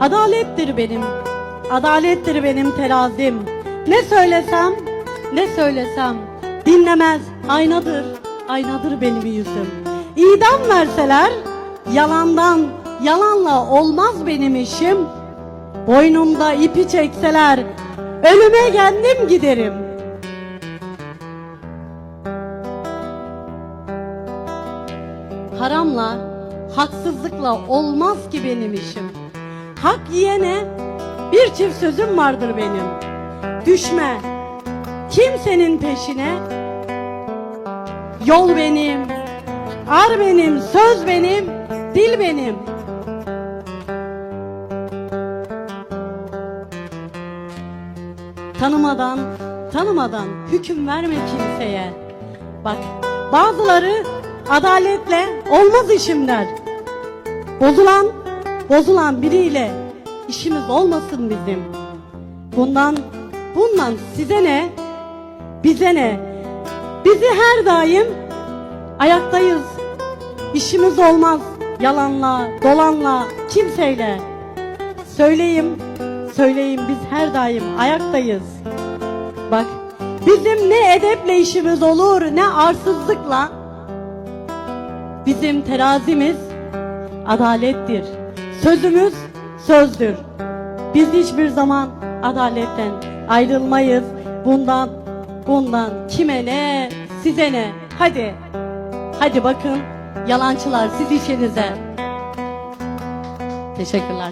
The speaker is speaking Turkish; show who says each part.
Speaker 1: Adalettir benim, adalettir benim terazim. Ne söylesem, ne söylesem dinlemez. Aynadır, aynadır benim yüzüm. İdam verseler, yalandan, yalanla olmaz benim işim. Boynumda ipi çekseler, ölüme kendim giderim. Haramla, haksızlıkla olmaz ki benim işim. Hak yiyene bir çift sözüm vardır benim. Düşme kimsenin peşine. Yol benim, ar benim, söz benim, dil benim. Tanımadan, tanımadan hüküm verme kimseye. Bak, bazıları adaletle olmaz işim der. Bozulan, bozulan biriyle işimiz olmasın bizim. Bundan, bundan size ne, bize ne? Bizi her daim ayaktayız. İşimiz olmaz yalanla, dolanla, kimseyle. Söyleyeyim, söyleyeyim biz her daim ayaktayız. Bak bizim ne edeple işimiz olur ne arsızlıkla. Bizim terazimiz adalettir. Sözümüz sözdür. Biz hiçbir zaman adaletten ayrılmayız. Bundan bundan kime ne size ne. Hadi hadi bakın yalancılar siz işinize. Teşekkürler.